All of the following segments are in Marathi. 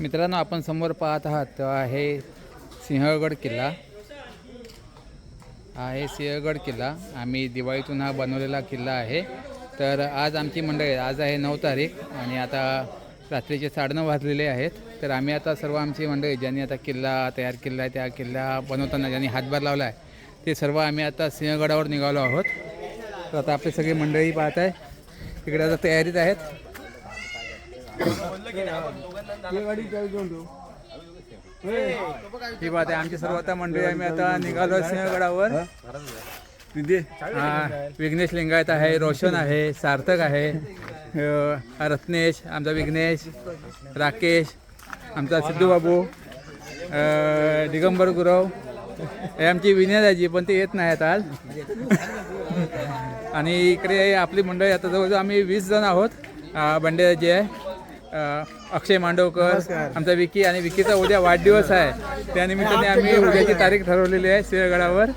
मित्रांनो आपण समोर पाहत आहात आहे सिंहगड किल्ला. आहे सिंहगड किल्ला. आम्ही दिवाळीतून हा बनवलेला किल्ला आहे. तर आज आमची मंडळी आज आहे नऊ तारीख आणि आता रात्रीचे साडेनऊ वाजलेले आहेत. तर आम्ही आता सर्व आमची मंडळी ज्यांनी आता किल्ला तयार केला आहे त्या किल्ला बनवताना ज्यांनी हातभार लावला आहे ते सर्व आम्ही आता सिंहगडावर निघालो आहोत. तर आता आपली सगळी मंडळी पाहत आहे. तिकडे आता तयारीत आहेत. ही बात आहे आमची सर्व आता मंडळी. आम्ही आता निघालो सिंहगडावर. तिथे हा विघ्नेश लिंगायत आहे रोशन आहे सार्थक आहे रत्नेश आमचा विघ्नेश राकेश आमचा सिद्धूबाबू दिगंबर गुरव. हे आमची विनयदाजी पण ते येत नाहीत आज. आणि इकडे आपली मंडळी आता जवळजवळ आम्ही वीस जण आहोत. बंडेदाजी आहे. अक्षय मांडवकर आमचा विकी आणि विकीचा उद्या वाढदिवस आहे. त्यानिमित्ताने आम्ही उद्याची तारीख ठरवलेली आहे सिंहगडावर.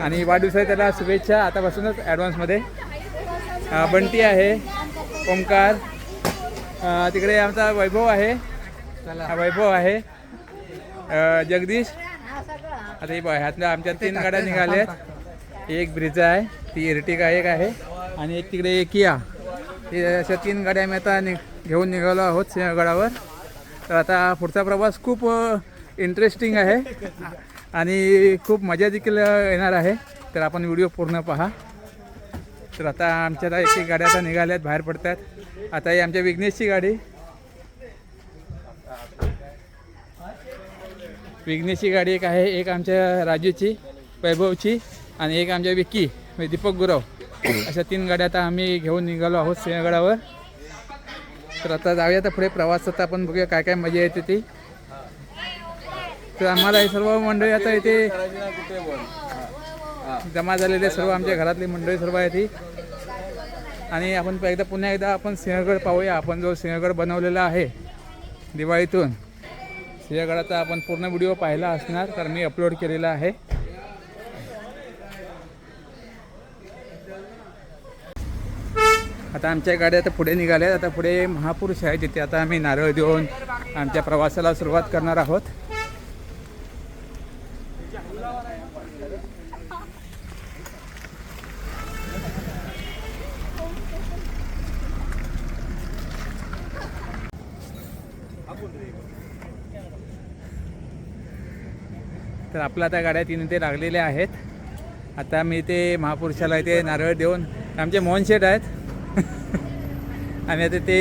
आणि वाढदिवसाच्या त्याला शुभेच्छा आतापासूनच ॲडव्हान्समध्ये बंटी आहे ओमकार. अ, तिकडे आमचा वैभव आहे. हा वैभव आहे. जगदीश. आता हे ह्यातल्या आमच्या तीन गाड्या निघाल्या आहेत. एक ब्रिजा आहे ती इर्टिका एक आहे. आणि एक तिकडे एक किया. हे अशा तीन गाड्या आम्ही आता नि घेऊन निघालो आहोत सिंहगडावर. तर आता पुढचा प्रवास खूप इंटरेस्टिंग आहे आणि खूप मजा देखील येणार आहे. तर आपण व्हिडिओ पूर्ण पहा. तर आता आमच्या आता एक एक गाड्या आता निघाल्यात बाहेर पडतात आता ही आमच्या विघ्नेशची गाडी. विघ्नेशची गाडी एक आहे एक आमच्या राजूची वैभवची आणि एक आमच्या विक्की म्हणजे दीपक गुरव. अशा तीन गाड्या आता आम्ही घेऊन निघालो आहोत सिंहगडावर. तर आता जाऊया तर पुढे प्रवासात आपण बघूया काय काय मजा येते ती. तर आम्हाला हे सर्व मंडळी आता इथे जमा झालेले सर्व आमच्या घरातली मंडळी सर्व आहे ती. आणि आपण एकदा पुन्हा एकदा आपण सिंहगड पाहूया. आपण जो सिंहगड बनवलेला आहे दिवाळीतून. सिंहगडाचा आपण पूर्ण व्हिडिओ पाहिला असणार तर मी अपलोड केलेला आहे. आता आमच्या गाड्या आता पुढे निघाल्या. आता पुढे महापुरुष आहे तिथे आता आम्ही नारळ देऊन आमच्या प्रवासाला सुरुवात करणार आहोत. तर आपल्या आता गाड्या तीन ते लागलेल्या आहेत. आता मी ते महापुरुषाला इथे नारळ देऊन आमचे मोहन शेठ आहेत. आम्ही आता ते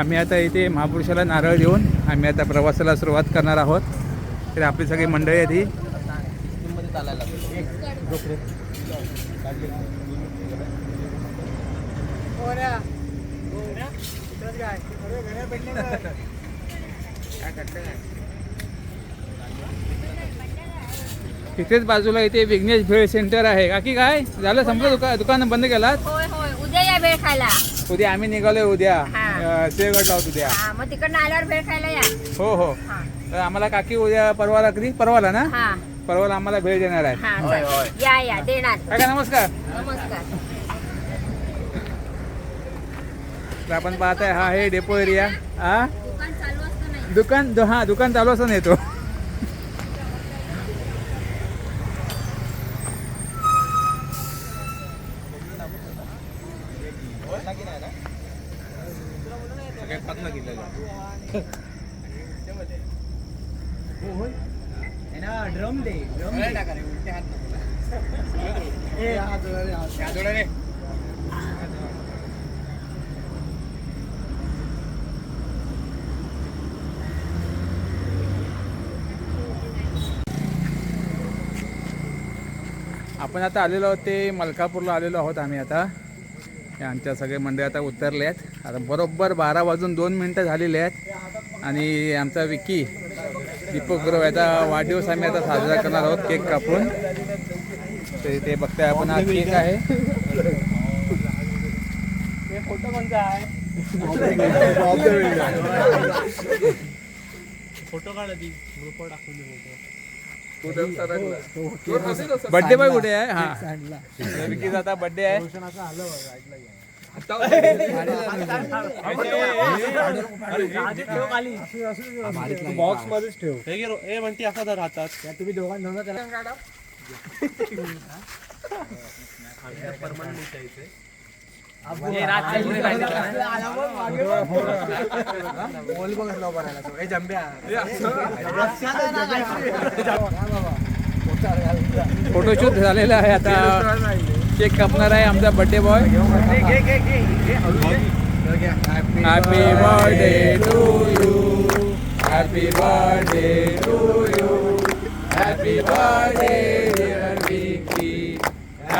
आम्ही आता इथे महापुरुषाला नारळ देऊन आम्ही आता प्रवासाला सुरुवात करणार आहोत. तर आपली सगळी मंडळी आहेत ही तिथेच बाजूला इथे विघ्नेश भेळ सेंटर आहे. काकी काय? झालं? संपलं दुका दुकान बंद केलात? उद्या या भेळ खायला. उद्या आम्ही निघालोय उद्या. हा. अं, सिंहगडला आहोत उद्या. हा मग तिकडनं आल्यावर भेळ खायला या. हो हो. हा. तर आम्हाला काकी उद्या परवाला कधी? परवाला ना? हा. परवाला आम्हाला भेट देणार आहे हा चालेल. या या. देणार. काका नमस्कार. नमस्कार. तर आपण पाहताय हा आहे डेपो एरिया. हा दुकान चालू असतं नाही. दुकान हा दुकान चालू असं येतो आपण आता आलेलो आहोत ते मलकापूरला आलेलो आहोत आम्ही आता. आमच्या सगळे मंडळी आता उतरले आहेत आता बरोबर बारा वाजून दोन मिनटं झालेले आहेत. आणि आमचा विकी दीपक गुरव याचा वाढदिवस आम्ही आता साजरा करणार आहोत केक कापून. तर ते बघताय आपण. हा केक आहे. फोटो कोणता आहे? फोटो काढ आधी ग्रुपवर टाकून बर्थडे बॉय कुठे आहे? हा. विकीचा आता बर्थडे आहे. बॉक्स मध्येच ठेव हे म्हणते असा धर हातात. तुम्ही दोघांना फोटोशूट झालेला आहे आता. केक कापणार आहे आमचा birthday boy happy birthday to you happy birthday to you happy birthday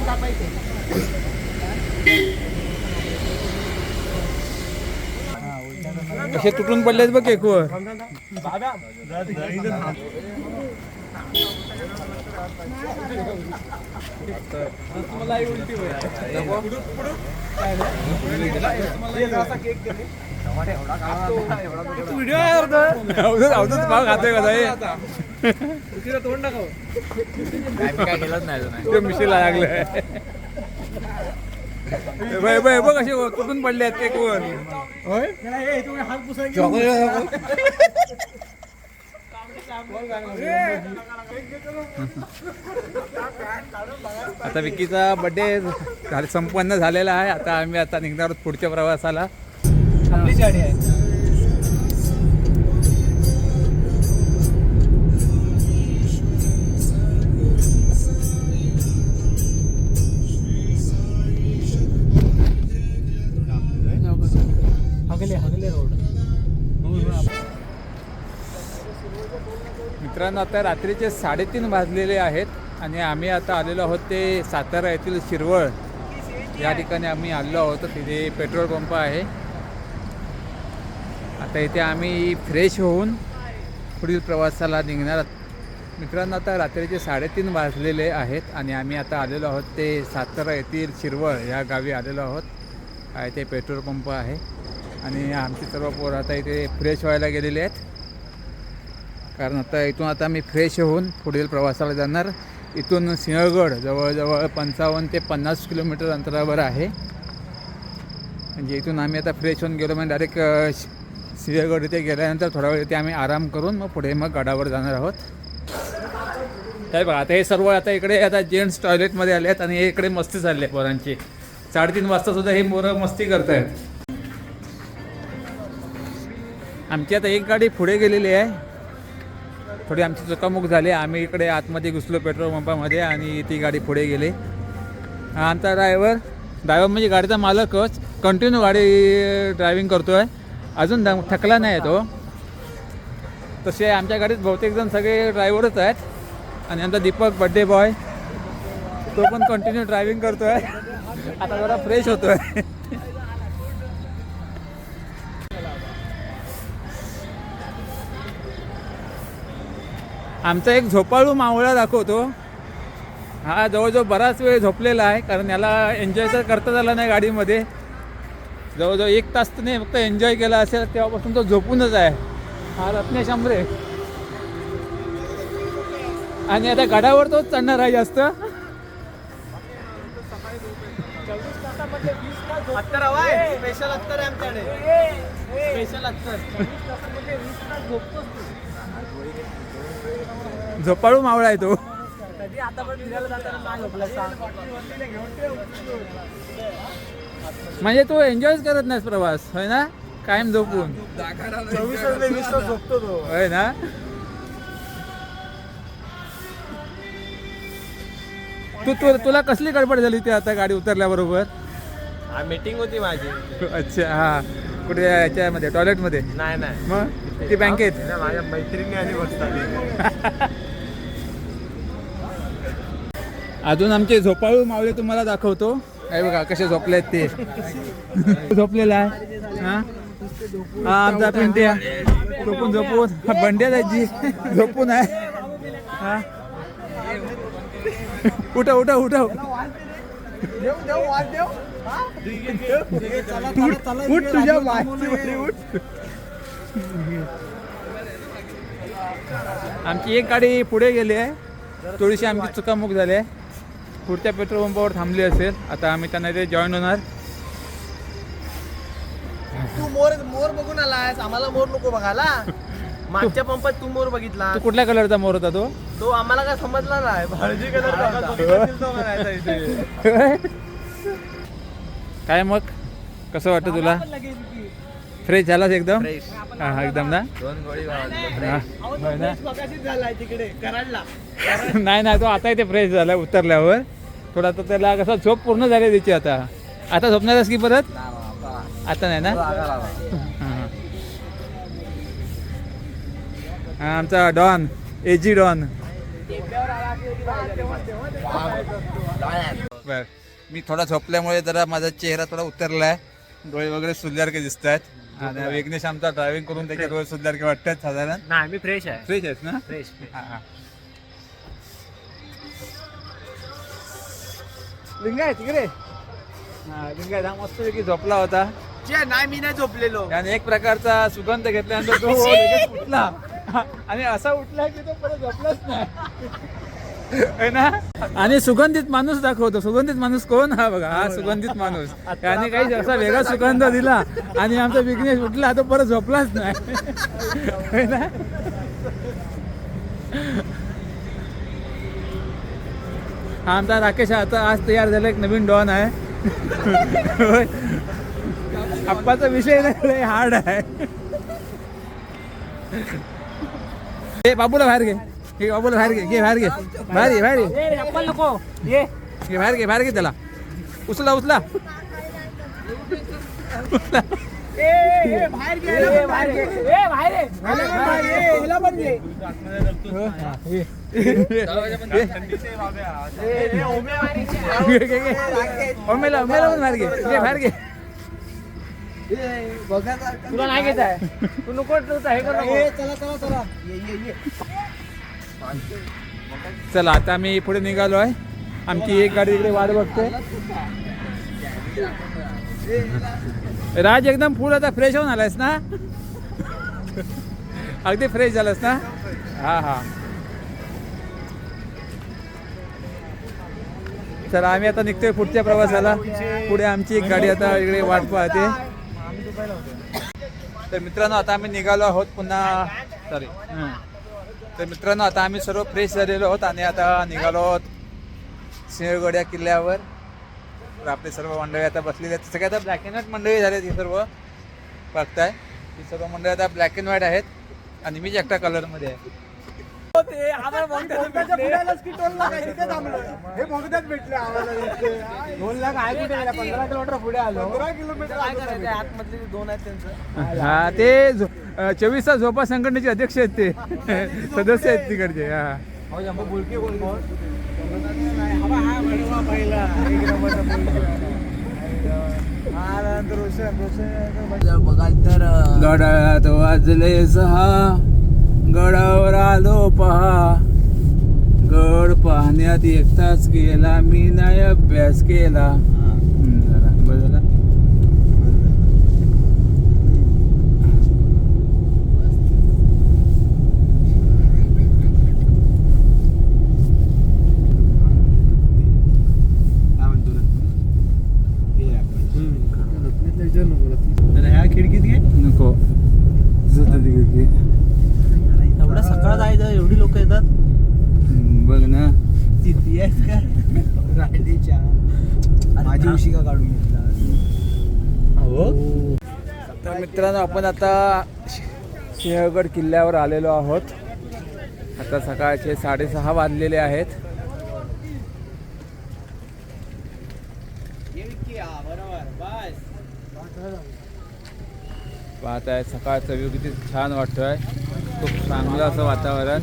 कापायचे कसे तुटून पडलेत बघ केकवर अवधूत अवधूत भाव खातोय कसा हे तोंड टाकाव. काय केलंच नाही ते मिशीला लागलं. बघ बघ बघ कसे तुटून पडले आहेत केकवर हात पुसायचे आता विकीचा बर्थडे झाले संपन्न झालेला आहे. आता आम्ही आता निघणार आहोत पुढच्या प्रवासाला. आपली गाडी आहे. मित्रांनो आता रात्रीचे साडेतीन वाजलेले आहेत आणि आम्ही आता आलेलो आहोत ते सातारा येथील शिरवळ. या ठिकाणी आम्ही आलेलो आहोत तिथे पेट्रोल पंप आहे. आता इथे आम्ही फ्रेश होऊन पुढील प्रवासाला निघणार मित्रांनो आता रात्रीचे साडेतीन वाजलेले आहेत आणि आम्ही आता आलेलो आहोत ते सातारा येथील शिरवळ या गावी आलेलो आहोत. इथे पेट्रोल पंप आहे आणि आमची सर्व पोरं आता इथे फ्रेश व्हायला गेलेले आहेत. कारण आता इथून आता मी फ्रेश होऊन पुढील प्रवासाला जाणार. इथून सिंहगड जवळजवळ पंचावन्न ते पन्नास किलोमीटर अंतरावर आहे. म्हणजे इथून आम्ही आता फ्रेश होऊन गेलो म्हणजे डायरेक्ट सिंहगड इथे गेल्यानंतर थोडा वेळ इथे आम्ही आराम करून मग पुढे मग गडावर जाणार आहोत. काय बघा आता हे सर्व आता इकडे आता जेंट्स टॉयलेटमध्ये आले आहेत आणि हे इकडे मस्ती चालली आहे पोरांची. साडेतीन वाजता सुद्धा हे मोरं मस्ती करत आहेत आमची आता एक गाडी पुढे गेलेली आहे. थोडी आमची चुकामुक झाली. आम्ही इकडे आतमध्ये घुसलो पेट्रोल पंपामध्ये आणि ती गाडी पुढे गेली. आमचा ड्रायव्हर ड्रायव्हर म्हणजे गाडीचा मालकच कंटिन्यू गाडी ड्रायव्हिंग करतो आहे अजून थकला नाही आहे तो. तसे आमच्या गाडीत बहुतेक जण सगळे ड्रायव्हरच आहेत. आणि आमचा दीपक बड्डे बॉय तो पण कंटिन्यू ड्रायव्हिंग करतो आहे आता जरा फ्रेश होतो आहे आमचा एक झोपाळू मावळा दाखवतो. हा जवळजवळ बराच वेळ झोपलेला आहे कारण याला एन्जॉय तर करता आला नाही गाडीमध्ये. जवळजवळ एक तास तर नाही फक्त एन्जॉय केला असेल तेव्हापासून तो झोपूनच आहे. हा रत्नेश आंबरे आणि आता गडावर तोच चढणार आहे जास्त. स्पेशल झोपाळू मावळा आहे तो. म्हणजे तू एन्जॉयच करत नाहीस प्रवास होय ना? कायम झोपून. झोपतो तो. होय ना? तू तू तुला कसली गडबड झाली ती आता गाडी उतरल्याबरोबर? हा मीटिंग होती माझी. अच्छा हा. कुठे याच्यामध्ये टॉयलेटमध्ये नाही नाही. मग? ती बँकेत माझ्या मैत्रिणी बसतात अजून आमचे झोपाळू मावळे तुम्हाला दाखवतो. हे बघा कसे झोपले ते. झोपलेला आहे. हा? हा आमचा पिंट्या. झोपून झोपून. बंड्या दाजी. झोपून आहे. हा? उठा उठा उठा उठ तुझ्या उठ. आमची एक गाडी पुढे गेली आहे. थोडीशी आमची चुकामुक झाली आहे. पुढच्या पेट्रोल पंपावर थांबली असेल. आता आम्ही त्यांना ते जॉईन होणार. तू मोर मोर बघून आलायस. आम्हाला मोर नको बघायला. मागच्या पंपात तू मोर बघितला. तू कुठल्या कलरचा मोर होता तो? तो आम्हाला काय समजला नाही. भाळजी कलर काय मग? कसं वाटतं तुला? फ्रेश झालास एकदम? हा हा, एकदम ना? हा, होय ना? झालाय तिकडे कराडला. नाही नाही तो आता इथे फ्रेश झाला उतरल्यावर. थोडा तर त्याला कसं झोप पूर्ण झाली त्याची आता. आता झोपणारच की परत? आता नाही ना? हा, आमचा डॉन एजी डॉन. बर. मी थोडा झोपल्यामुळे जरा माझा चेहरा थोडा उतरला आहे डोळे वगैरे सुल्यासारखे दिसत आहेत आणि विघ्नेश आमचा ड्रायव्हिंग करून त्याचे डोळे सुल्यासारखे वाटतात साधारण. नाही मी फ्रेश आहे. फ्रेश आहेत ना? फ्रेश हा, हा. लिंगाय तिकडे. हा लिंगाय हा मस्तपैकी झोपला होता. नाही मी नाही झोपलेलो. त्याने एक प्रकारचा सुगंध घेतल्यानंतर तो लगेच उठला. आणि असा उठला की तो परत झोपलाच नाही. है ना? आणि सुगंधित माणूस दाखवतो. सुगंधित माणूस कोण? हा बघा हा सुगंधित माणूस. त्याने काही असा वेगळा सुगंध दिला आणि आमचा विघ्नेश उठला तो परत झोपलाच नाही. है ना? हा आमचा राकेश आता आज तयार झाला एक नवीन डॉन आहे. आप्पाचा विषय नाही हार्ड आहे. ए बाबूला बाहेर घे. घे बाबूला बाहेर घे घे बाहेर घे बाहेर घे बाहेर घे नको ये। घे बाहेर घे बाहेर घे त्याला उचला उचला बाहेर घे बाहेर घे ए बाहेर ये. बाहेर ये. हिला पण घे. घे, घे, घे. ओमेला ओमेला पण बाहेर घे घे बाहेर घे तुला नाही घेत आहे तू नको तू हे कर चला चला चला। ये ये ये। चला आता आम्ही पुढे निघालो आहे. आमची एक गाडी इकडे वाट बघते. राज एकदम फुल आता फ्रेश होऊन आलायस ना? अगदी फ्रेश झालास ना? हा हा. चला आम्ही आता निघतोय पुढच्या प्रवासाला. पुढे आमची एक गाडी आता इकडे वाट पाहते. तर मित्रांनो आता आम्ही निघालो आहोत पुन्हा सॉरी तर मित्रांनो आता आम्ही सर्व फ्रेश झालेलो आहोत आणि आता निघालो आहोत सिंहगड या किल्ल्यावर. तर आपले सर्व मंडळी आता बसलेले आहेत. सगळे आता ब्लॅक अँड व्हाईट मंडळी झालेत ही सर्व बघताय. ही सर्व मंडळी आता ब्लॅक अँड व्हाईट आहेत आणि मीच एकटा कलरमध्ये आहे. पंधरा किलोमीटर पुढे आलो. पंधरा किलोमीटर आतमधले दोन आहेत त्यांचं. हा ते झो- चोवीस तास झोपा संघटनेचे अध्यक्ष आहेत ते. सदस्य आहेत तिकडचे हा. कोण कोण बघाल तर गडात वाजले सहा गडावर आलो पहा. गड पाहण्यात एक तास गेला मी नाही अभ्यास केला हम्म, जरा, बरं झालं? तर ह्या खिडकीत घे नको झोपते ती खिडकी. एवढा सकाळ जायचं एवढी लोक येतात हम्म, बघ ना तिथे आहेत का माझी काढून घेतला. तर मित्रांनो आपण आता सिंहगड किल्ल्यावर आलेलो आहोत. आता सकाळचे साडेसहा वाजलेले आहेत. पाहत आहे सकाळचा व्यू किती छान वाटतोय. खूप चांगलं असं वातावरण.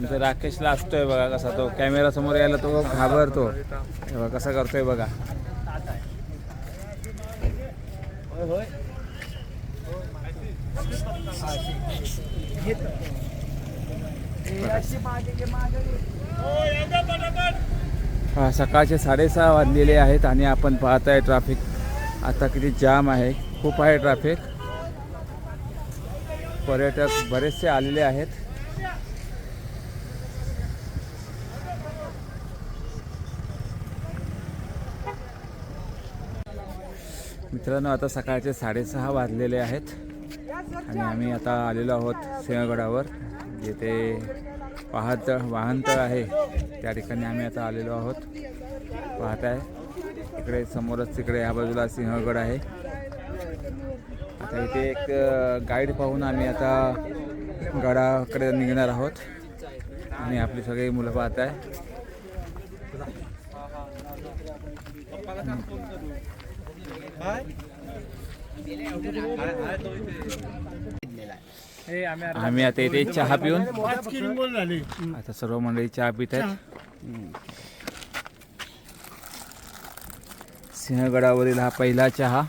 आमचा राकेशला असतोय बघा कसा तो कॅमेरा समोर यायला तो घाबरतो. हे बघा कसा करतोय बघा. सकाळचे साडेसहा वाजलेले आहेत आणि आपण पाहत आहे ट्रॅफिक आता किती जाम आहे. खूप आहे ट्रॅफिक पर्यटक बरेचसे आलेले आहेत. मित्रांनो आता सकाळचे साडेसहा वाजलेले आहेत आणि आम्ही आता आलेलो आहोत सिंहगडावर जिथे वाहत वाहनतळ आहे त्या ठिकाणी आम्ही आता आलेलो आहोत. पाहत आहे इकडे समोरच तिकडे ह्या बाजूला सिंहगड आहे. आता इथे एक गाईड पाहून आम्ही आता गडाकडे निघणार आहोत. आणि आपली सगळी मुलं पाहत आहे आम्ही आता इथे चहा पिऊन आता सर्व मंडळी चहा पित आहेत. सिंहगडावरील हा पहिला चहा.